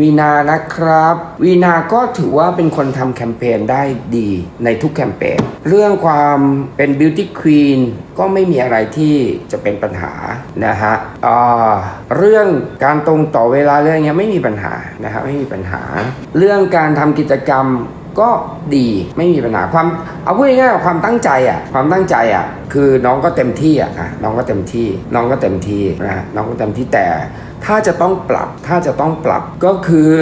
วีนานะครับวีนาก็ถือว่าเป็นคนทำแคมเปญได้ดีในทุกแคมเปญเรื่องความเป็นบิวตี้ควีนก็ไม่มีอะไรที่จะเป็นปัญหานะฮะเรื่องการตรงต่อเวลาเรื่องเงี้ยไม่มีปัญหานะฮะไม่มีปัญหา เรื่องการทำกิจกรรมก็ดีไม่มีปัญหาความเอาพูดง่ายๆความตั้งใจอะความตั้งใจอะคือน้องก็เต็มที่อะอะน้องก็เต็มที่ น้องก็เต็มที่นะน้องก็เต็มที่แต่ ถ้าจะต้องปรับถ้าจะต้องปรับก็คือ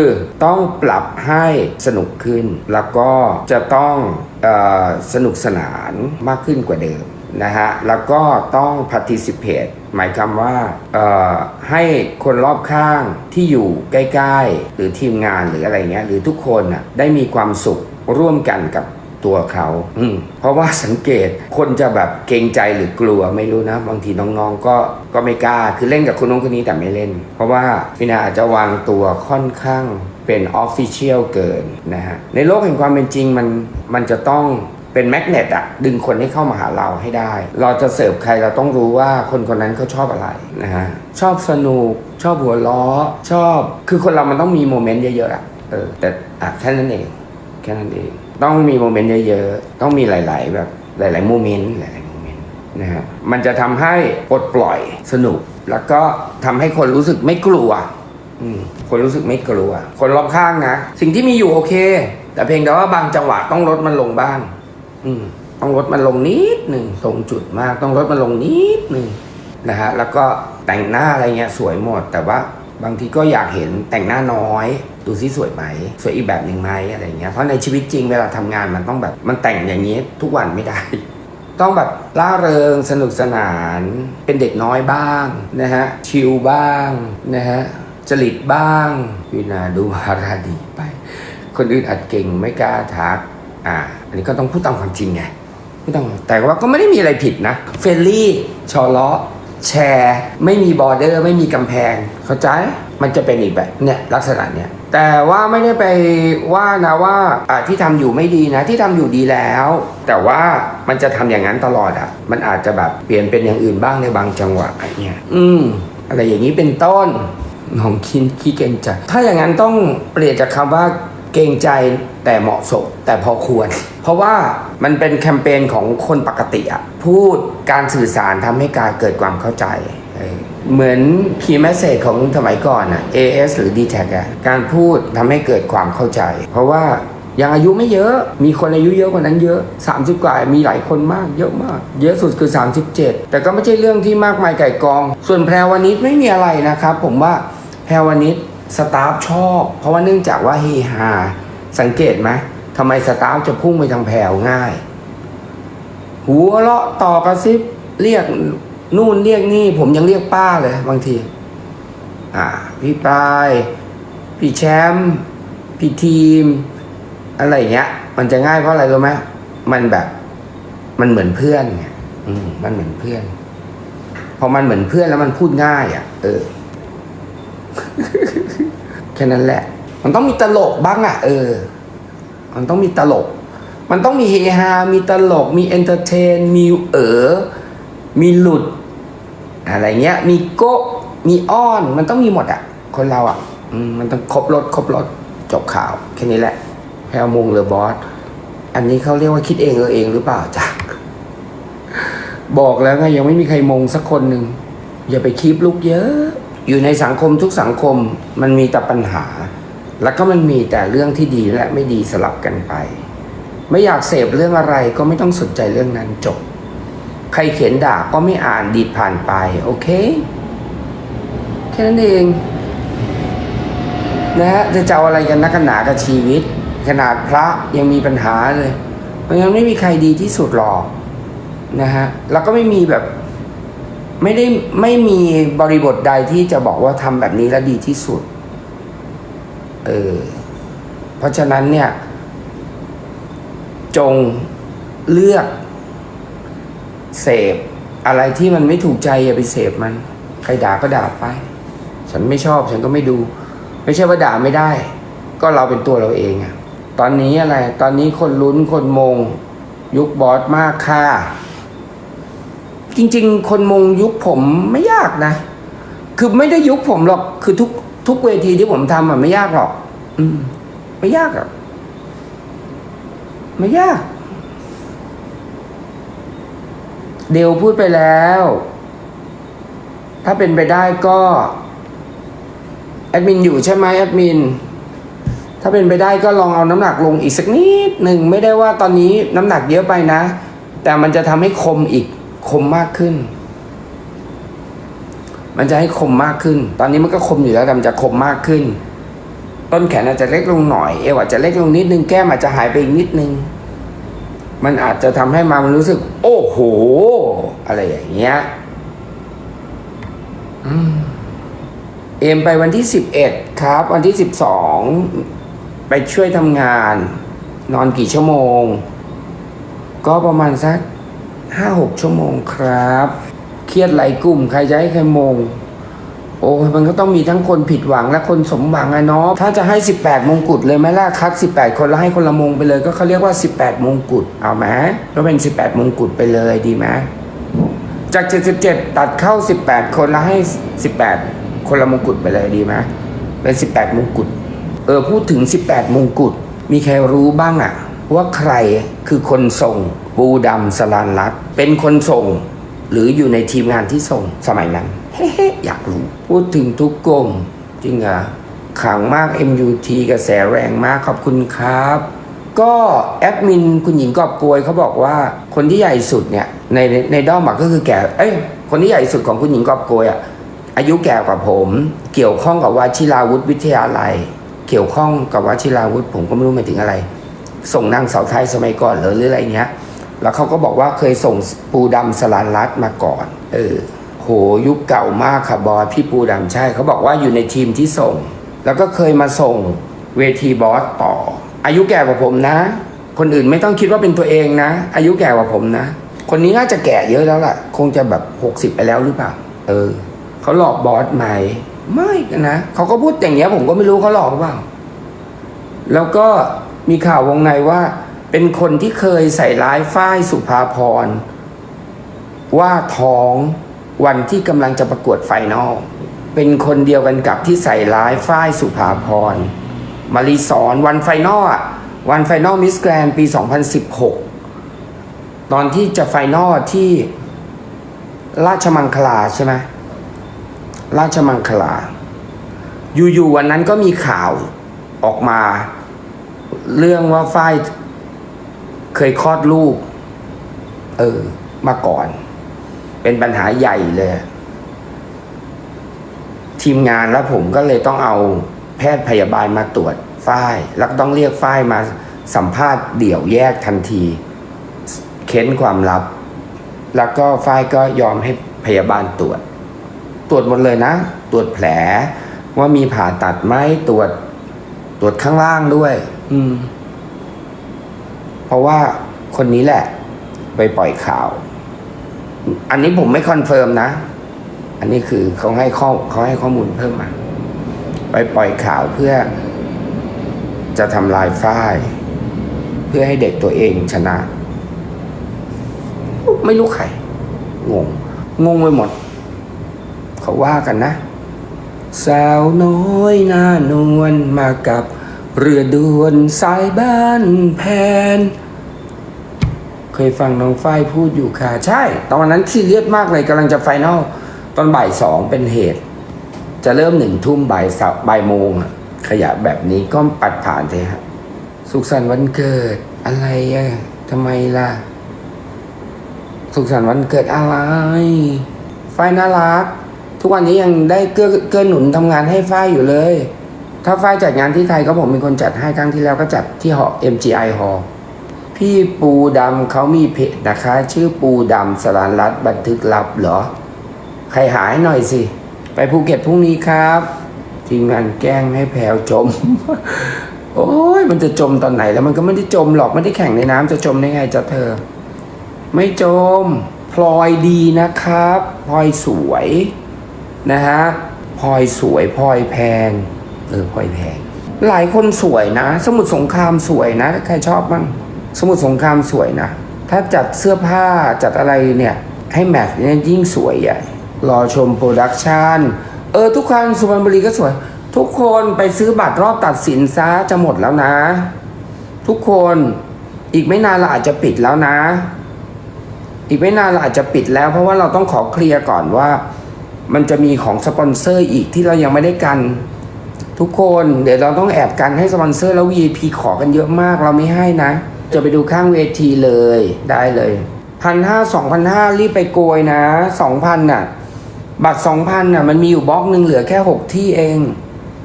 ต้องปรับให้สนุกขึ้น แล้วก็จะต้องออสนุกสนานมากขึ้นกว่าเดิมนะฮะแล้วก็ต้อง participate หมายความว่าให้คนรอบข้างที่อยู่ใกล้ ๆ หรือทีมงานหรืออะไรเงี้ยหรือทุกคนน่ะได้มีความสุขร่วมกันกับ ตัวเขาอืมเพราะว่าสังเกตคนจะแบบเกรงใจหรือกลัวไม่รู้นะ บางทีน้องๆก็ก็ไม่กล้า คือเล่นกับคนนู้นคนนี้แต่ไม่เล่น เพราะว่าพี่นาอาจจะวางตัวค่อนข้างเป็นออฟฟิเชียลเกินนะฮะในโลกแห่งความเป็นจริงมันมันจะต้องเป็นแมกเนตอะดึงคนให้เข้ามาหาเราให้ได้ เราจะเสิร์ฟใครเราต้องรู้ว่าคนคนนั้นเขาชอบอะไรนะฮะชอบสนุก ชอบหัวล้อ ชอบคือคนเรามันต้องมีโมเมนต์เยอะๆอะเออแต่อะแค่นั้นเอง แค่นั้นเอง ต้องมีโมเมนต์เยอะๆ ต้องมีหลาย ๆ แบบหลายๆโมเมนต์หลายๆโมเมนต์นะฮะมันจะทำให้ปลดปล่อยสนุก แล้วก็ทำให้คนรู้สึกไม่กลัวคนรู้สึกไม่กลัว คนรอบข้างนะ สิ่งที่มีอยู่โอเค แต่เพียงแต่ว่าบางจังหวะต้องลดมันลงบ้าง อืต้องลดมันลงนิดหนึ่งตรงจุดมาก ต้องลดมันลงนิดหนึ่งนะฮะแล้วก็แต่งหน้าอะไรเงี้ยสวยหมดแต่ว่า บางทีก็อยากเห็นแต่งหน้าน้อย ดูซิสวยไหม สวยอีกแบบหนึ่งไหมอะไรเงี้ยเพราะในชีวิตจริงเวลาทำงานมันต้องแบบมันแต่งอย่างนี้ทุกวันไม่ได้ ต้องแบบล่าเริงสนุกสนาน เป็นเด็กน้อยบ้างนะฮะชิลบ้างนะฮะจริตบ้างวินาดูมาราดีไป คนอื่นอาจเก่งไม่กล้าทักอ่าอันนี้ก็ต้องพูดตามความจริงไงไม่ต้องแต่ว่าก็ไม่ได้มีอะไรผิดนะเฟรนลี่ชอล้อ แชร์ไม่มีบอร์เดอร์ไม่มีกำแพง เข้าใจมันจะเป็นอีกแบบเนี่ยลักษณะเนี้ยแต่ว่าไม่ได้ไปว่านะว่าอ่าที่ทำอยู่ไม่ดีนะที่ทำอยู่ดีแล้ว แต่ว่ามันจะทำอย่างนั้นตลอดอะ มันอาจจะแบบเปลี่ยนเป็นอย่างอื่นบ้างในบางจังหวะเงี้ยอืมอะไรอย่างนี้เป็นต้นน้องคิดขี้เกรงใจถ้าอย่างนั้นต้องเปลี่ยนจากคำว่า เกรงใจแต่เหมาะสมแต่พอควร เพราะว่ามันเป็นแคมเปญของคนปกติอะพูดการสื่อสารทำให้การเกิดความเข้าใจ เหมือน key message ของสมัยก่อนอะ AS หรือ d t แทอะการพูดทำให้เกิดความเข้าใจ เพราะว่ายังอายุไม่เยอะ มีคนอายุเยอะกว่านั้นเยอะ 30 กว่า มีหลายคนมาก เยอะมาก เยอะสุดคือ 37 แต่ก็ไม่ใช่เรื่องที่มากมายไก่กอง ส่วนแพรวานิชไม่มีอะไรนะครับ ผมว่าแพรวานิช สตาฟชอบ เพราะว่าเนื่องจากว่าเฮฮาสังเกตไหมทำไมสตาฟจะพุ่งไปทางแพรวง่าย หัวเราะต่อกระซิบเรียกนู่นเรียกนี่ ผมยังเรียกป้าเลยบางที อ่า พี่ปลายพี่แชมป์พี่ทีม อะไรเงี้ย มันจะง่ายเพราะอะไรรู้ไหมมันแบบ มันเหมือนเพื่อนไงอืมมันเหมือนเพื่อน พอมันเหมือนเพื่อนแล้วมันพูดง่าย อะ เออ แค่นั้นแหละ มันต้องมีตลกบ้างอะ เออ มันต้องมีตลก มันต้องมีเฮฮา มีตลก มีเอนเตอร์เทน มีเอ๋อ มีหลุด อะไรเงี้ย มีโกะมีอ้อน มันต้องมีหมดอะ คนเราอะมันต้องครบรถครบรถจบข่าว แค่นี้แหละแพลมงหรือบอส อันนี้เขาเรียกว่าคิดเองเออเองหรือเปล่าจ๊ะบอกแล้วไงยังไม่มีใครมงสักคนหนึ่งอย่าไปคีบลูกเยอะ อยู่ในสังคมทุกสังคมมันมีแต่ปัญหา แล้วก็มันมีแต่เรื่องที่ดีและไม่ดีสลับกันไป ไม่อยากเสพเรื่องอะไรก็ไม่ต้องสนใจเรื่องนั้นจบ ใครเขียนด่าก็ไม่อ่านดีดผ่านไป โอเค แค่นั้นเองนะฮะจะจะเอาอะไรกันนักกันหนากับชีวิต ขนาดพระยังมีปัญหาเลย เพราะงั้นไม่มีใครดีที่สุดหรอกนะฮะแล้วก็ไม่มีแบบ ไม่ได้ไม่มีบริบทใดที่จะบอกว่าทำแบบนี้แล้วดีที่สุด เออ เพราะฉะนั้นเนี่ย จงเลือก เสพอะไรที่มันไม่ถูกใจอย่าไปเสพมัน ใครด่าก็ด่าไป ฉันไม่ชอบฉันก็ไม่ดู ไม่ใช่ว่าด่าไม่ได้ ก็เราเป็นตัวเราเองอะตอนนี้อะไร ตอนนี้คนลุ้นคนมง ยุคบอสมากค่ะ จริง ๆ คนมงยุคผมไม่ยากนะ คือไม่ได้ยุคผมหรอก คือทุกทุกเวทีที่ผมทำอะไม่ยากหรอก อืม ไม่ยากหรอกไม่ยาก เดวพูดไปแล้ว ถ้าเป็นไปได้ก็แอดมินอยู่ใช่ไหมแอดมิน ถ้าเป็นไปได้ก็ลองเอาน้ำหนักลงอีกสักนิดหนึ่งไม่ได้ว่าตอนนี้น้ำหนักเยอะไปนะ แต่มันจะทำให้คมอีก คมมากขึ้น มันจะให้คมมากขึ้น ตอนนี้มันก็คมอยู่แล้วแต่มันจะคมมากขึ้น ต้นแขนอาจจะเล็กลงหน่อย เอวอาจจะเล็กลงนิดนึง แก้มอาจจะหายไปอีกนิดนึง มันอาจจะทำให้มามันรู้สึก โอ้โห อะไรอย่างเงี้ยเอ็มไปวันที่สิบเอ็ดครับ วันที่สิบสองไปช่วยทำงาน นอนกี่ชั่วโมง ก็ประมาณสัก ห้าหกชั่วโมงครับ เครียดหลายกลุ่ม ใครจะให้ใครมง โอ้มันก็ต้องมีทั้งคนผิดหวังและคนสมหวังอะเนาะถ้าจะให้ 18 มงกุฎเลยไหมล่ะคัด 18 คนแล้วให้คนละมงไปเลย ก็เขาเรียกว่า 18 มงกุฎเอาไหมก็เป็น 18 มงกุฎไปเลยดีไหมจาก 77 ตัดเข้า 18 คนแล้วให้ 18 คนละมงกุฎไปเลยดีไหมเป็น 18 มงกุฎเออพูดถึง 18 มงกุฎมีใครรู้บ้างอะว่าใครคือคนส่ง ปูดำสลานรัตน์เป็นคนส่ง หรืออยู่ในทีมงานที่ส่งสมัยนั้น เฮ้อยากรู้ พูดถึงทุกกลมจริงเหรอขังมาก MUT กระแสแรงมากขอบคุณครับ ก็แอดมินคุณหญิงกอบโกยเขาบอกว่าคนที่ใหญ่สุดเนี่ยในในด้อมอะก็คือแก่เอ้ยคนที่ใหญ่สุดของคุณหญิงกอบโกยอะอายุแก่กว่าผม เกี่ยวข้องกับวชิราวุธวิทยาลัย เกี่ยวข้องกับวชิราวุธผมก็ไม่รู้หมายถึงอะไร ส่งนางเสาไทยสมัยก่อนหรือหรืออะไรเงี้ย แล้วเขาก็บอกว่าเคยส่งปูดำสลานรัตน์มาก่อน เออ โหยุคเก่ามากค่ะบอยพี่ปูดำใช่ เขาบอกว่าอยู่ในทีมที่ส่ง แล้วก็เคยมาส่งเวทีบอสต่อ อายุแก่กว่าผมนะ คนอื่นไม่ต้องคิดว่าเป็นตัวเองนะ อายุแก่กว่าผมนะ คนนี้น่าจะแก่เยอะแล้วล่ะ คงจะแบบหกสิบไปแล้วหรือเปล่า เออ เขาหลอกบอสไหม ไม่นะเขาก็พูดอย่างเงี้ยผมก็ไม่รู้เขาหลอกหรือเปล่า แล้วก็มีข่าววงในว่า เป็นคนที่เคยใส่ร้ายฝ้ายสุภาพร ว่าท้องวันที่กำลังจะประกวดไฟนอลเป็นคนเดียวกันกับที่ใส่ร้ายฝ้ายสุภาพรมารีสอนวันไฟนอลวันไฟนอลมิสแกรนปี 2016 ตอนที่จะไฟนอลที่ราชมังคลาใช่ไหมราชมังคลา อยู่ๆวันนั้นก็มีข่าวออกมา เรื่องว่าฝ้าย เคยคลอดลูก เออ มาก่อน เป็นปัญหาใหญ่เลย ทีมงานแล้วผมก็เลยต้องเอาแพทย์พยาบาลมาตรวจฝ้าย แล้วก็ต้องเรียกฝ้ายมาสัมภาษณ์เดี่ยวแยกทันที เค้นความลับ แล้วก็ฝ้ายก็ยอมให้พยาบาลตรวจ ตรวจหมดเลยนะ ตรวจแผลว่ามีผ่าตัดไหมตรวจ ตรวจข้างล่างด้วย อืม เพราะว่าคนนี้แหละ ไปปล่อยข่าว อันนี้ผมไม่คอนเฟิร์มนะ อันนี้คือเขาให้ข้อเขาให้ข้อมูลเพิ่มมาไปปล่อยข่าวเพื่อ จะทำลายฝ้าย เพื่อให้เด็กตัวเองชนะ ไม่รู้ใคร งง งงไปหมด เขาว่ากันนะ สาวน้อยหน้านวลมากับ เรือด่วนสายบ้านแพน เคยฟังน้องฝ้ายพูดอยู่ค่ะ ใช่ ตอนนั้นซีเรียสมากเลยกำลังจะไฟนอลตอนบ่ายสองเป็นเหตุ จะเริ่มหนึ่งทุ่มบ่ายสาบ่ายโมงขยะแบบนี้ก็ปัดผ่านเถอะฮะสุขสันต์วันเกิดอะไรอะทำไมล่ะ สุขสันต์วันเกิดอะไร ฝ้ายน่ารัก ทุกวันนี้ยังได้เกื้อเกื้อหนุนทำงานให้ฝ้ายอยู่เลย ถ้าฝ้ายจัดงานที่ไทยก็ผมเป็นคนจัดให้ครั้งที่แล้วก็จัดที่หอ MGI Hall พี่ปูดำเขามีเพจนะคะ ชื่อปูดำสรานรัตบันทึกลับเหรอ ใครหายหน่อยสิ ไปภูเก็ตพรุ่งนี้ครับทีมงานแกล้งให้แพลวจม โอ้ยมันจะจมตอนไหนแล้วมันก็ไม่ได้จมหรอกไม่ได้แข่งในน้ำจะจมได้ไงจะเธอ ไม่จม พลอยดีนะครับ พลอยสวยนะฮะพลอยสวยพลอยแพง เออพลอยแพงหลายคนสวยนะ สมุทรสงครามสวยนะ ใครชอบบ้างสมุทรสงครามสวยนะ ถ้าจัดเสื้อผ้าจัดอะไรเนี่ย ให้แมทเนี่ยยิ่งสวยใหญ่รอชมโปรดักชันเออ ทุกครั้งสุพรรณบุรีก็สวย ทุกคนไปซื้อบัตรรอบตัดสินซะจะหมดแล้วนะ ทุกคนอีกไม่นานเราอาจจะปิดแล้วนะ อีกไม่นานเราอาจจะปิดแล้ว เพราะว่าเราต้องขอเคลียร์ก่อนว่า มันจะมีของสปอนเซอร์อีกที่เรายังไม่ได้กัน ทุกคนเดี๋ยวเราต้องแอบกันให้สปอนเซอร์แล้ว VIP ขอกันเยอะมากเราไม่ให้นะ จะไปดูข้างเวทีเลยได้เลยพันห้าสองพันห้ารีบไปโกยนะสองพันน่ะ บัตรสองพันน่ะ มันมีอยู่บล็อกหนึ่งเหลือแค่หกที่เอง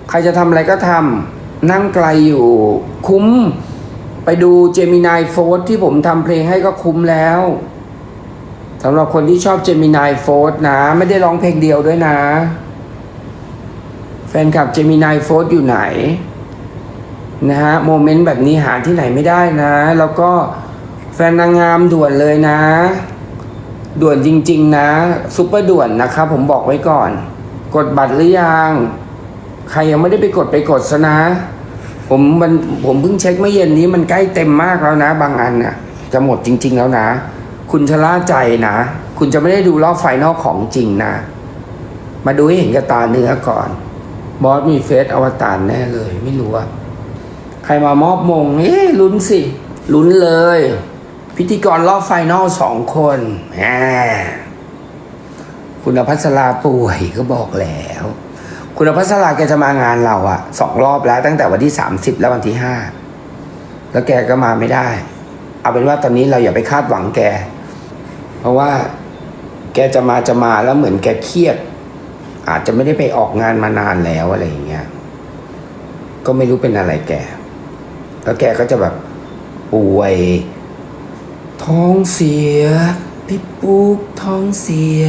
ใครจะทำอะไรก็ทำนั่งไกลอยู่คุ้ม ไปดูเจมินายโฟร์ที่ผมทำเพลงให้ก็คุ้มแล้วสำหรับคนที่ชอบเจมินายโฟร์นะ ไม่ได้ร้องเพลงเดียวด้วยนะ แฟนคลับเจมินายโฟร์อยู่ไหนนะฮะโมเมนต์แบบนี้หาที่ไหนไม่ได้นะ แล้วก็แฟนนางงามด่วนเลยนะ ด่วนจริง ๆ นะซุปเปอร์ด่วนนะครับผมบอกไว้ก่อน กดบัตรหรือยัง ใครยังไม่ได้ไปกดไปกดซะนะ ผมมันผมเพิ่งเช็คเมื่อเย็นนี้มันใกล้เต็มมากแล้วนะ บางอันน่ะ จะหมดจริง ๆ แล้วนะ คุณชะล่าใจนะ คุณจะไม่ได้ดูรอบไฟนอลของจริงนะ มาดูให้เห็นกับตาเนื้อก่อน บอสมีเฟซอวตารแน่เลย ไม่รู้อะใครมามอบมงเอ๊ลุ้นสิลุ้นเลย พิธีกรรอบไฟนอลสองคนแหมคุณพัสราป่วยก็บอกแล้ว คุณพัสราแกจะมางานเราอะสองรอบแล้วตั้งแต่วันที่สามสิบและวันที่ห้าแล้วแกก็มาไม่ได้ เอาเป็นว่าตอนนี้เราอย่าไปคาดหวังแก เพราะว่า แกจะมาจะมาแล้วเหมือนแกเครียด อาจจะไม่ได้ไปออกงานมานานแล้วอะไรอย่างเงี้ยก็ไม่รู้เป็นอะไรแก แล้วแกก็จะแบบป่วย ท้องเสีย พี่ปุ๊กท้องเสีย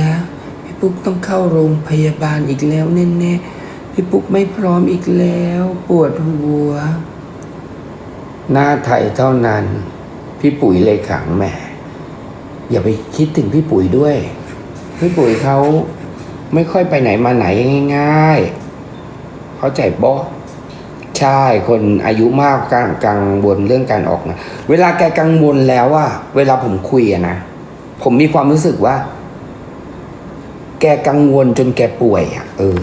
พี่ปุ๊กต้องเข้าโรงพยาบาลอีกแล้วแน่ๆพี่ปุ๊กไม่พร้อมอีกแล้ว ปวดหัว หน้าไทยเท่านั้น พี่ปุ๋ยเลยขังแม่ อย่าไปคิดถึงพี่ปุ๋ยด้วย พี่ปุ๋ยเขา ไม่ค่อยไปไหนมาไหนง่าย ๆ เข้าใจบ่ใช่ คนอายุมากกังกังวลเรื่องการออกนะเวลาแกกังวลแล้วว่าเวลาผมคุยอะนะ ผมมีความรู้สึกว่า แกกังวลจนแกป่วยอะเออ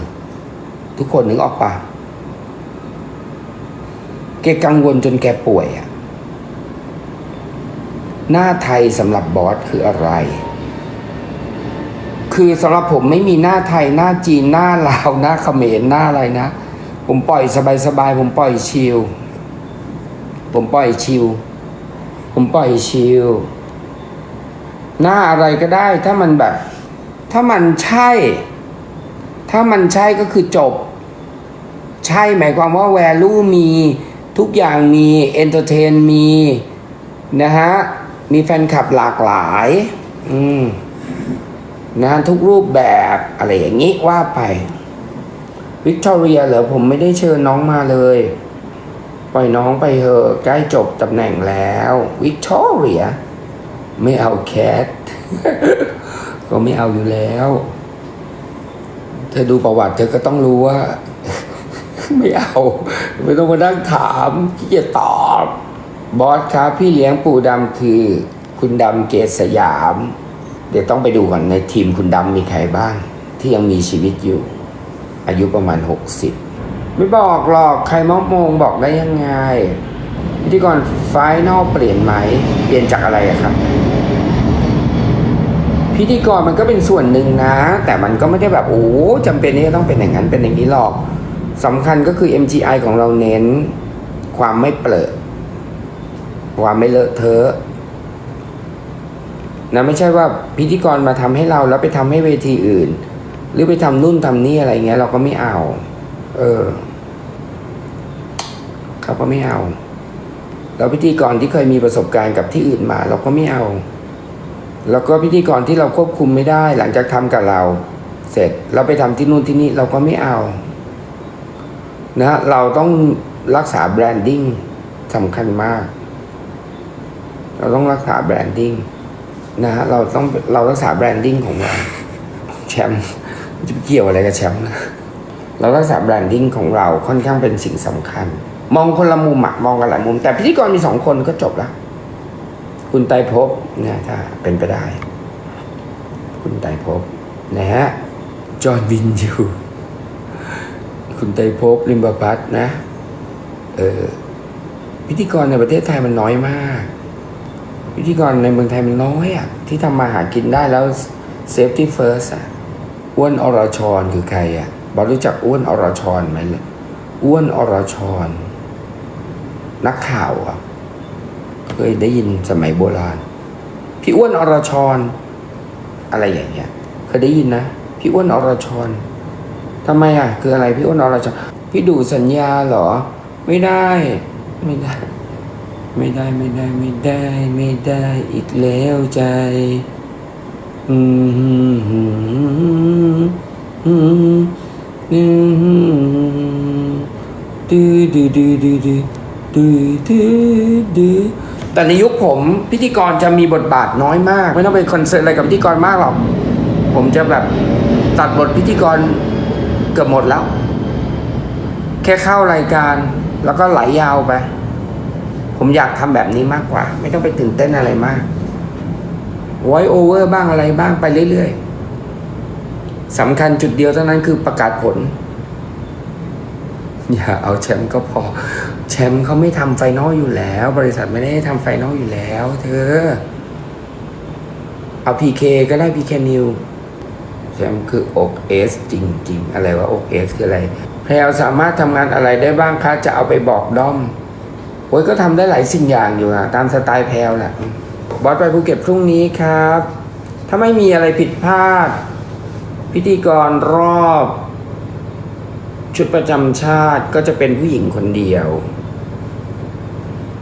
ทุกคนนึกออกปะแกกังวลจนแกป่วยอะหน้าไทยสำหรับบอสคืออะไร คือสำหรับผมไม่มีหน้าไทยหน้าจีนหน้าลาวหน้าเขมรหน้าอะไรนะ ผมปล่อยสบายๆผมปล่อยชิลผมปล่อยชิลผมปล่อยชิลหน้าอะไรก็ได้ ถ้ามันแบบ ถ้ามันใช่ ถ้ามันใช่ก็คือจบ ใช่หมายความว่า value มีทุกอย่างมีเอนเตอร์เทนมีนะฮะ มีแฟนคลับหลากหลาย อืม งานทุกรูปแบบอะไรอย่างนี้ว่าไปวิกตอเรียเหรอผมไม่ได้เชิญน้องมาเลย ปล่อยน้องไปเถอะใกล้จบตำแหน่งแล้ววิกตอเรียไม่เอาแคทก็ไม่เอาอยู่แล้ว เธอดูประวัติเธอก็ต้องรู้ว่า ไม่เอา ไม่ต้องมานั่งถามขี้เกียจตอบ บอสครับพี่เลี้ยงปู่ดำคือ คุณดำเกศสยาม เดี๋ยวต้องไปดูก่อนในทีมคุณดำมีใครบ้าง ที่ยังมีชีวิตอยู่ อายุประมาณ 60 ไม่บอกหรอกใครมอบมงบอกได้ยังไงพิธีกรไฟนอลเปลี่ยนไหม เปลี่ยนจากอะไระครับ พิธีกรมันก็เป็นส่วนหนึ่งนะ แต่มันก็ไม่ได้แบบโอ้จำเป็นที่จะต้องเป็นอย่างนั้นเป็นอย่างนี้หรอกสำคัญก็คือ MGI ของเราเน้น ความไม่เปรอะความไม่เลอะเทอะ นะไม่ใช่ว่าพิธีกรมาทำให้เราแล้วไปทำให้เวทีอื่น หรือไปทำนู่นทำนี่อะไรเงี้ย เราก็ไม่เอา เออเขาก็ไม่เอาแล้วพิธีกรที่เคยมีประสบการณ์กับที่อื่นมา เราก็ไม่เอา แล้วก็พิธีกรที่เราควบคุมไม่ได้ หลังจากทำกับเรา เสร็จเราไปทำที่นู่นที่นี่เราก็ไม่เอานะเราต้องรักษาแบรนดิ้งสำคัญมาก เราต้องรักษาแบรนดิ้ง นะฮะเราต้องเรารักษาแบรนดิ้งของเราแชมป์จะไปเกี่ยวอะไรกับแชมป์นะเรารักษาแบรนดิ้งของเราค่อนข้างเป็นสิ่งสำคัญ มองคนละมุมอะมองกันหลายมุม แต่พิธีกรมีสองคนก็จบละคุณไตรภพนะถ้าเป็นไปได้ คุณไตรภพนะฮะจอห์นวินยูคุณไตรภพลิมบพัฒนะเออพิธีกรในประเทศไทยมันน้อยมาก พิธีกรในเมืองไทยมันน้อยอะที่ทำมาหากินได้แล้ว safety first อะอ้วนอรชรคือใครอะบอรู้จักอ้วนอรชรไหมอ้วนอรชร นักข่าวอะเคยได้ยินสมัยโบราณ พี่อ้วนอรชร อะไรอย่างเงี้ยเคยได้ยินนะพี่อ้วนอรชรทำไมอะ คืออะไรพี่อ้วนอรชรพี่ดูสัญญาเหรอ ไม่ได้ ไม่ได้ ไม่ได้ไม่ได้ไม่ได้ไม่ได้อีกแล้วใจอืมอืมอืมอืมดื้อดื้อดื้อดื้อดื้อดื้อดื้อดื้อแต่ในยุคผมพิธีกรจะมีบทบาทน้อยมาก ไม่ต้องไปคอนเซิร์นอะไรกับพิธีกรมากหรอก ผมจะแบบตัดบทพิธีกรเกือบหมดแล้ว แค่เข้ารายการแล้วก็ไหลยาวไป ผมอยากทำแบบนี้มากกว่า ไม่ต้องไปตื่นเต้นอะไรมาก voice over บ้างอะไรบ้างไปเรื่อยๆสำคัญจุดเดียวเท่านั้นคือประกาศผล อย่าเอาแชมป์ก็พอ แชมป์เขาไม่ทำไฟนอลอยู่แล้ว บริษัทไม่ได้ทำไฟนอลอยู่แล้ว เธอ เอาพีเคก็ได้พีเคนิวแชมป์คืออกเอสจริง ๆ อะไรว่าอกเอสคืออะไรแพรวสามารถทำงานอะไรได้บ้างคะจะเอาไปบอกด้อม โอ้ยก็ทำได้หลายสิ่งอย่างอยู่อะตามสไตล์แพรวแหละบอสไปภูเก็ตพรุ่งนี้ครับ ถ้าไม่มีอะไรผิดพลาด พิธีกรรอบ ชุดประจำชาติก็จะเป็นผู้หญิงคนเดียว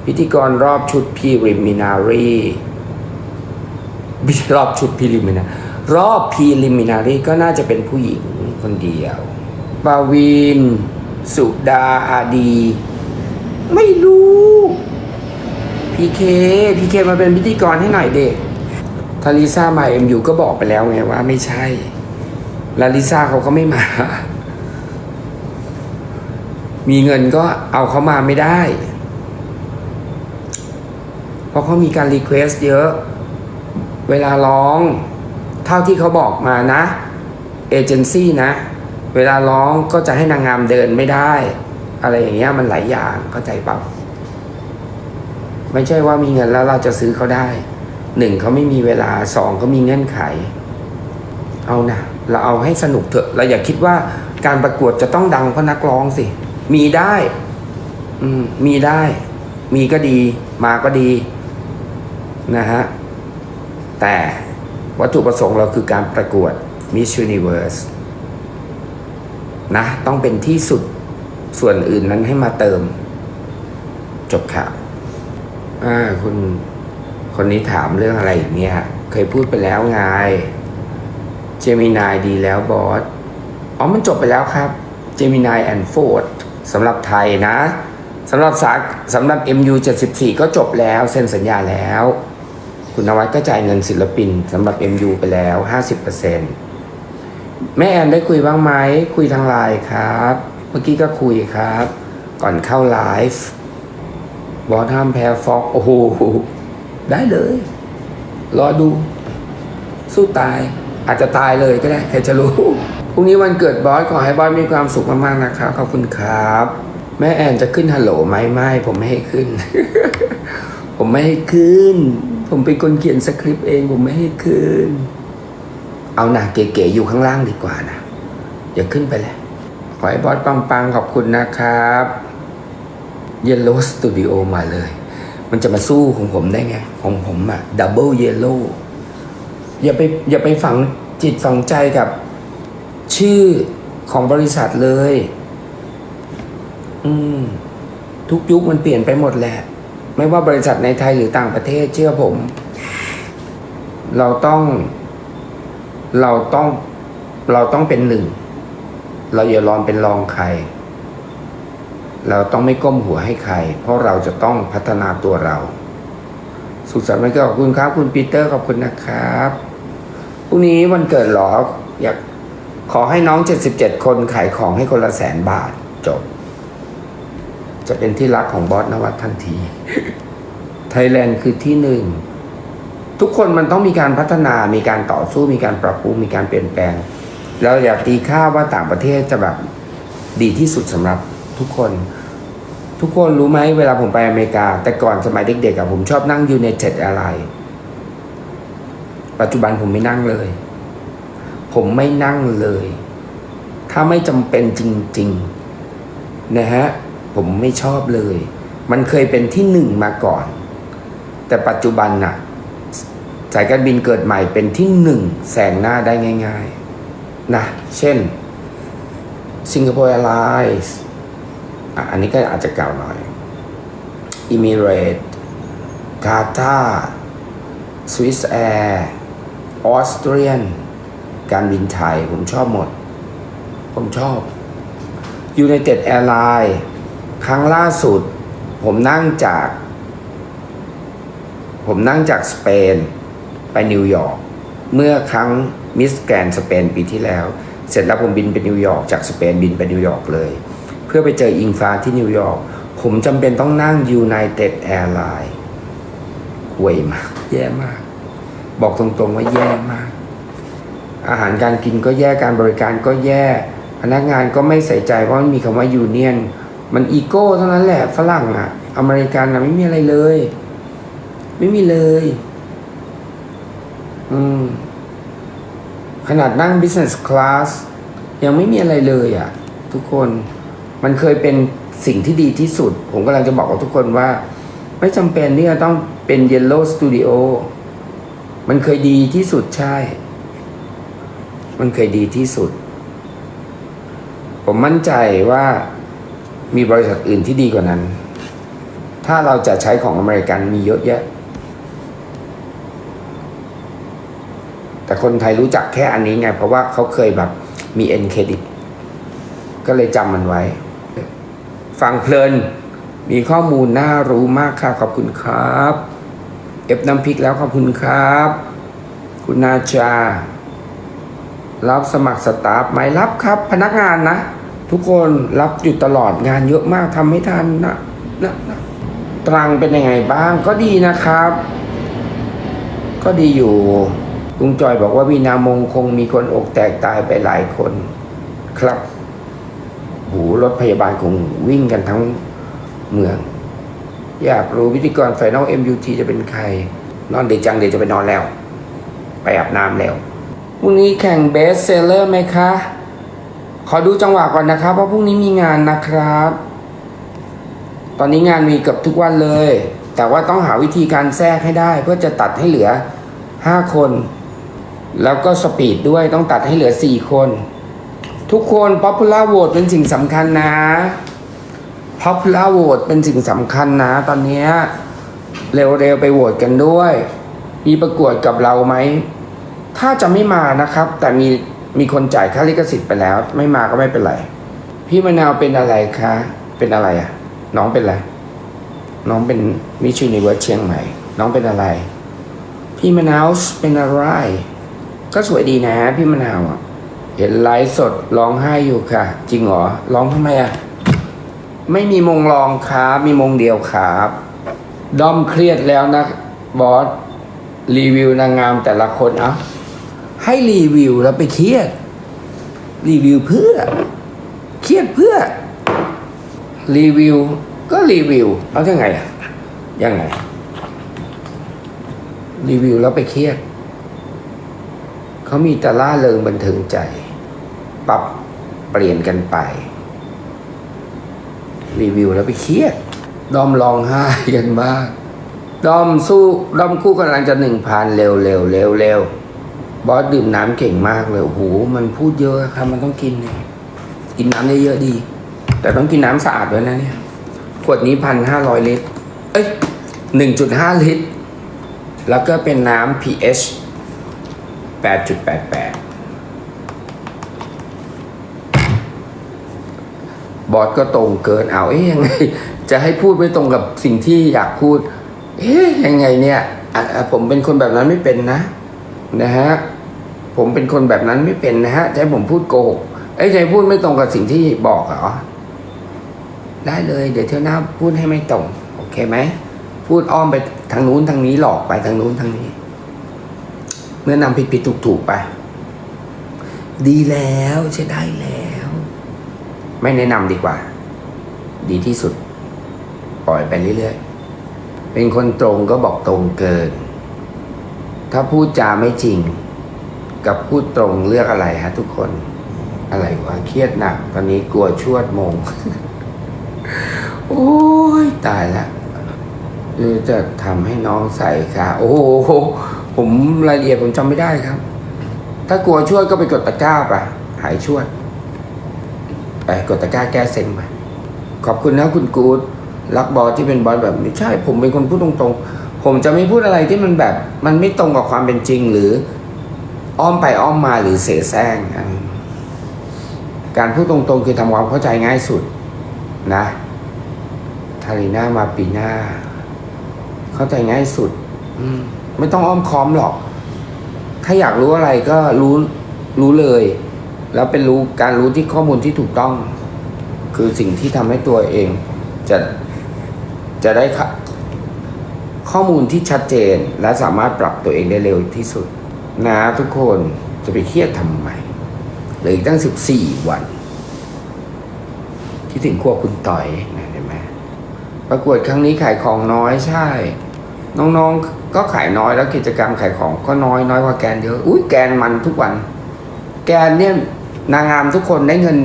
พิธีกรรอบชุดพีริมินารีรอบชุดพีริมินารอบพีริมินารีก็น่าจะเป็นผู้หญิงคนเดียว ปาวิน สุดาอาดี ไม่รู้พีเคพีเคมาเป็นพิธีกรให้หน่อยเด็กทาริซ่ามาเอ็มยูก็บอกไปแล้วไงว่าไม่ใช่ ลาลิซ่าเขาก็ไม่มา มีเงินก็เอาเขามาไม่ได้ เพราะเขามีการรีเควสเยอะ เวลาร้อง เท่าที่เขาบอกมานะ เอเจนซี่นะ เวลาร้องก็จะให้นางงามเดินไม่ได้ อะไรอย่างเงี้ยมันหลายอย่างเข้าใจเปล่าไม่ใช่ว่ามีเงินแล้วเราจะซื้อเขาได้หนึ่งเขาไม่มีเวลาสองเขามีเงื่อนไข เอานะเราเอาให้สนุกเถอะ เราอย่าคิดว่าการประกวดจะต้องดังเพราะนักร้องสิ มีได้ อืม มีได้ มีก็ดี มาก็ดี นะฮะ แต่วัตถุประสงค์เราคือการประกวด Miss Universe นะ ต้องเป็นที่สุด ส่วนอื่นนั้นให้มาเติม จบข่าวอ่าคุณคนนี้ถามเรื่องอะไรอย่างเงี้ยเคยพูดไปแล้วไงเจมินายดีแล้วบอสอ๋อมันจบไปแล้วครับเจมินายแอนด์โฟร์ดสำหรับไทยนะสำหรับสาสำหรับ MU 74 ก็จบแล้ว เซ็นสัญญาแล้ว คุณนวัดก็จ่ายเงินศิลปินสำหรับ MU ไปแล้ว 50%แม่แอนได้คุยบ้างไหม คุยทางไลน์ครับ เมื่อกี้ก็คุยครับ ก่อนเข้าไลฟ์บอสห้ามแพ้ฟอกโอ้โหได้เลย รอดู สู้ตาย อาจจะตายเลยก็ได้ใครจะรู้พรุ่งนี้วันเกิดบอสขอให้บอสมีความสุขมากๆนะครับขอบคุณครับ แม่แอนจะขึ้นฮัลโหลไหมไม่ผมไม่ให้ขึ้น ผมไม่ให้ขึ้น ผมเป็นคนเขียนสคริปต์เองผมไม่ให้ขึ้น เอาหนาเก๋ๆอยู่ข้างล่างดีกว่านะอย่าขึ้นไปเลย ขอให้บอสปังๆ ขอบคุณนะครับเยลโล่สตูดิโอมาเลย มันจะมาสู้ของผมได้ไง ของผมอะดับเบิลเยลโล่อย่าไปอย่าไปฝังจิตฝังใจกับ ชื่อของบริษัทเลย อืม ทุกยุคมันเปลี่ยนไปหมดแหละ ไม่ว่าบริษัทในไทยหรือต่างประเทศเชื่อผม เราต้อง เราต้อง เราต้องเป็นหนึ่ง เราอย่ารอนเป็นรองใคร เราต้องไม่ก้มหัวให้ใคร เพราะเราจะต้องพัฒนาตัวเรา สุขสันต์วันเกิดขอบคุณครับคุณปีเตอร์ขอบคุณนะครับพรุ่งนี้วันเกิดหรออยากขอให้น้อง 77 คนขายของให้คนละแสนบาทจบ จะเป็นที่รักของบอสนวัตทันที ไทยแลนด์คือที่หนึ่ง ทุกคนมันต้องมีการพัฒนา มีการต่อสู้ มีการปรับปรุง มีการเปลี่ยนแปลง เราอย่าตีค่าว่าต่างประเทศจะแบบดีที่สุดสำหรับทุกคน ทุกคนรู้ไหมเวลาผมไปอเมริกา แต่ก่อนสมัยเด็กๆอะผมชอบนั่ง United Airlines ปัจจุบันผมไม่นั่งเลย ผมไม่นั่งเลย ถ้าไม่จำเป็นจริงๆนะฮะผมไม่ชอบเลย มันเคยเป็นที่หนึ่งมาก่อน แต่ปัจจุบันน่ะสายการบินเกิดใหม่เป็นที่หนึ่งแซงหน้าได้ง่าย ๆ นะ เช่น Singapore Airlines อันนี้ก็อาจจะเก่าหน่อย Emirates Qatar Swiss Air Austrian การบินไทย ผมชอบหมด ผมชอบ United Airlines ครั้งล่าสุด ผมนั่งจาก ผมนั่งจากสเปน ไปนิวยอร์ก เมื่อครั้งมิสแกรนสเปนปีที่แล้ว เสร็จแล้วผมบินไปนิวยอร์กจากสเปนบินไปนิวยอร์กเลย เพื่อไปเจออิงฟ้าที่นิวยอร์กผมจำเป็นต้องนั่ง United Airlines ห่วยมาก แย่มาก บอกตรงๆว่าแย่มาก อาหารการกินก็แย่การบริการก็แย่ พนักงานก็ไม่ใส่ใจเพราะมันมีคำว่ายูเนียนมันอีโก้เท่านั้นแหละฝรั่งอะ่ะ อเมริกันอะไม่มีอะไรเลย ไม่มีเลย อืม ขนาดนั่ง business class ยังไม่มีอะไรเลยอะ่ะ ทุกคนมันเคยเป็นสิ่งที่ดีที่สุด ผมกำลังจะบอกกับทุกคนว่า ไม่จำเป็นที่จะต้องเป็น yellow studio มันเคยดีที่สุดใช่ มันเคยดีที่สุด ผมมั่นใจว่ามีบริษัทอื่นที่ดีกว่านั้น ถ้าเราจะใช้ของอเมริกันมีเยอะแยะ แต่คนไทยรู้จักแค่อันนี้ไง เพราะว่าเขาเคยแบบมีเอ็นเครดิตก็เลยจำมันไว้ ฟังเพลิน มีข้อมูลน่ารู้มากค่ะ ขอบคุณครับ เอฟน้ำพริกแล้วขอบคุณครับ คุณนาจา รับสมัครสตาฟไหมรับครับ พนักงานนะ ทุกคนรับอยู่ตลอดงานเยอะมากทำไม่ทันนะนะนะตรังเป็นยังไงบ้างก็ดีนะครับ ก็ดีอยู่ ลุงจอยบอกว่าวีนามงคงมีคนอกแตกตายไปหลายคน ครับหูรถพยาบาลคงวิ่งกันทั้งเมือง อยากรู้พิธีกรไฟนอล MUT จะเป็นใคร นอนเด็กจังเดี๋ยวจะไปนอนแล้ว ไปอาบน้ำแล้วพรุ่งนี้แข่งเบสเซลเลอร์ไหมคะ ขอดูจังหวะก่อนนะครับ เพราะพรุ่งนี้มีงานนะครับ ตอนนี้งานมีเกือบทุกวันเลย แต่ว่าต้องหาวิธีการแทรกให้ได้ เพื่อจะตัดให้เหลือ 5 คน แล้วก็สปีดด้วยต้องตัดให้เหลือ 4 คน ทุกคน popular vote เป็นสิ่งสำคัญนะ popular vote เป็นสิ่งสำคัญนะ ตอนนี้เร็วๆไปโหวตกันด้วย มีประกวดกับเราไหม ถ้าจะไม่มานะครับ แต่มีมีคนจ่ายค่าลิขสิทธิ์ไปแล้ว ไม่มาก็ไม่เป็นไร พี่มะนาวเป็นอะไรคะ เป็นอะไรอะน้องเป็นอะไร น้องเป็นมิชูนิเวิร์สเชียงใหม่ น้องเป็นอะไร พี่มะนาวเป็นอะไร ก็สวยดีนะพี่มะนาวอะ เห็นไลฟ์สดร้องไห้อยู่ค่ะ จริงเหรอร้องทำไมอะ ไม่มีมงรองครับมีมงเดียวครับด้อมเครียดแล้วนะบอสรีวิวนางงามแต่ละคนเอาให้รีวิวแล้วไปเครียด รีวิวเพื่อ เครียดเพื่อ รีวิว ก็รีวิว เอายังไงอะยังไง รีวิวแล้วไปเครียด เขามีแต่ล่าเริงบันเทิงใจ ปรับเปลี่ยนกันไป รีวิวแล้วไปเครียดดอมร้องไห้กันมากดอมสู้ดอมคู่กำลังจะหนึ่งพันเร็วเร็วเร็วเร็วบอสดื่มน้ำเก่งมากเลยโอ้โหมันพูดเยอะครับมันต้องกินเนี่ยกินน้ำเยอะๆดี แต่ต้องกินน้ำสะอาดด้วยนะเนี่ยขวดนี้พันห้าร้อยลิตร เอ้ยหนึ่งจุดห้าลิตร แล้วก็เป็นน้ำ pH แปดจุดแปดแปดบอสก็ตรงเกินเอาเอ๊ยยังไง จะให้พูดไม่ตรงกับสิ่งที่อยากพูด เอ๊ยยังไงเนี่ยผมเป็นคนแบบนั้นไม่เป็นนะ นะฮะ ผมเป็นคนแบบนั้นไม่เป็นนะฮะให้ผมพูดโกหกเอ้ยให้พูดไม่ตรงกับสิ่งที่บอกเหรอ ได้เลย เดี๋ยวเที่ยวหน้าพูดให้ไม่ตรง โอเคไหม พูดอ้อมไปทางนู้นทางนี้หลอกไปทางนู้นทางนี้ เมื่อนำผิดผิดถูกถูกๆไป ดีแล้วใช้ได้แล้ว ไม่แนะนำดีกว่า ดีที่สุด ปล่อยไปเรื่อยๆ เป็นคนตรงก็บอกตรงเกิน ถ้าพูดจาไม่จริง กับพูดตรงเลือกอะไรฮะทุกคน อะไรวะเครียดหนัก ตอนนี้กลัวชวดมง โอ้ยตายละจะทำให้น้องใส่ค่ะโอ้โห ผมรายละเอียดผมจำไม่ได้ครับ ถ้ากลัวช่วดก็ไปกดตะกร้าไปหายช่วดไปกดตะกร้าแก้เซ็งไปขอบคุณนะคุณกูดรักบอสที่เป็นบอสแบบนี้ใช่ ผมเป็นคนพูดตรงๆ ผมจะไม่พูดอะไรที่มันแบบ มันไม่ตรงกับความเป็นจริงหรือ อ้อมไปอ้อมมาหรือเสแสร้งการพูดตรงๆ คือทำความเข้าใจง่ายสุดนะทารีน่ามาปีหน้า เข้าใจง่ายสุด อืม ไม่ต้องอ้อมค้อมหรอก ถ้าอยากรู้อะไรก็รู้รู้เลย แล้วเป็นรู้การรู้ที่ข้อมูลที่ถูกต้อง คือสิ่งที่ทำให้ตัวเองจะจะได้ข้อมูลที่ชัดเจนและสามารถปรับตัวเองได้เร็วที่สุด นะทุกคนจะไปเครียดทำไมเหลืออีกตั้งสิบสี่วันคิดถึงขั้วคุณต่อยเห็นไหมประกวดครั้งนี้ขายของน้อยใช่ น้องๆก็ขายน้อยแล้วกิจกรรมขายของก็น้อยน้อยกว่าแกนเยอะอุ้ยแกนมันทุกวัน แกนเนี่ยนางงามทุกคนได้เงิน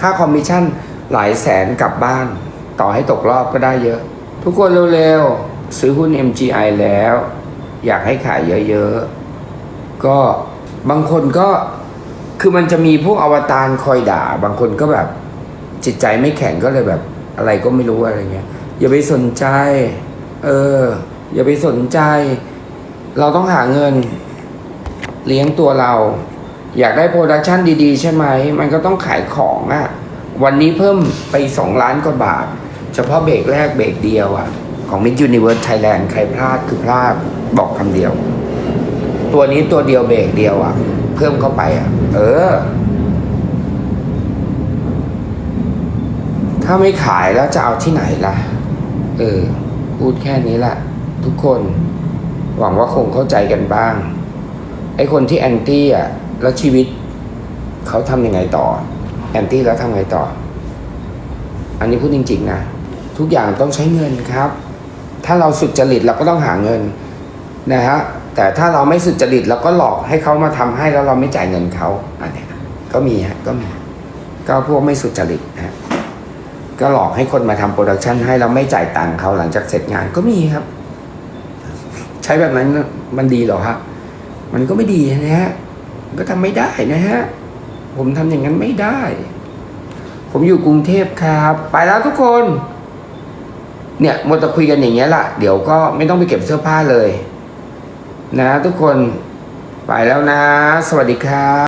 ค่าคอมมิชชั่นหลายแสนกลับบ้าน ต่อให้ตกรอบก็ได้เยอะ ทุกคนเร็วๆ ซื้อหุ้น MGI แล้ว อยากให้ขายเยอะๆ ก็บางคนก็คือมันจะมีพวกอวตารคอยด่า บางคนก็แบบจิตใจไม่แข็งก็เลยแบบอะไรก็ไม่รู้อะไรเงี้ยอย่าไปสนใจ เออ อย่าไปสนใจ เราต้องหาเงินเลี้ยงตัวเรา อยากได้โปรดักชันดีๆ ใช่ไหม มันก็ต้องขายของอะ่ะ วันนี้เพิ่มไปสองล้านกว่าบาท เฉพาะเบรกแรกเบรกเดียวอะ่ะ ของ Mid Universe Thailand ใครพลาดคือพลาดบอกคำเดียว ตัวนี้ตัวเดียวเบรกเดียวอะ่ะ เพิ่มเข้าไปอะ่ะ เออ ถ้าไม่ขายแล้วจะเอาที่ไหนล่ะ เออ พูดแค่นี้แหละ ทุกคนหวังว่าคงเข้าใจกันบ้าง ไอ้คนที่แอนตี้อะแล้วชีวิตเขาทำยังไงต่อ แอนตี้แล้วทำไงต่อ อันนี้พูดจริงๆนะ ทุกอย่างต้องใช้เงินครับ ถ้าเราสุดจริตเราก็ต้องหาเงินนะฮะแต่ถ้าเราไม่สุดจริตเราก็หลอกให้เขามาทำให้แล้วเราไม่จ่ายเงินเขาอันนี้ก็มีฮะก็มีก็พวกไม่สุดจริตนะฮะก็หลอกให้คนมาทำโปรดักชันให้แล้วไม่จ่ายตังค์เขาหลังจากเสร็จงานก็มีครับ ช้แบบนั้นมันดีหรอฮะมันก็ไม่ดีนะฮะก็ทำไม่ได้นะฮะผมทำอย่างนั้นไม่ได้ ผมอยู่กรุงเทพครับ ไปแล้วทุกคน เนี่ยมัวแต่คุยกันอย่างเงี้ยล่ะ เดี๋ยวก็ไม่ต้องไปเก็บเสื้อผ้าเลย นะ ทุกคนไปแล้วนะ สวัสดีครับ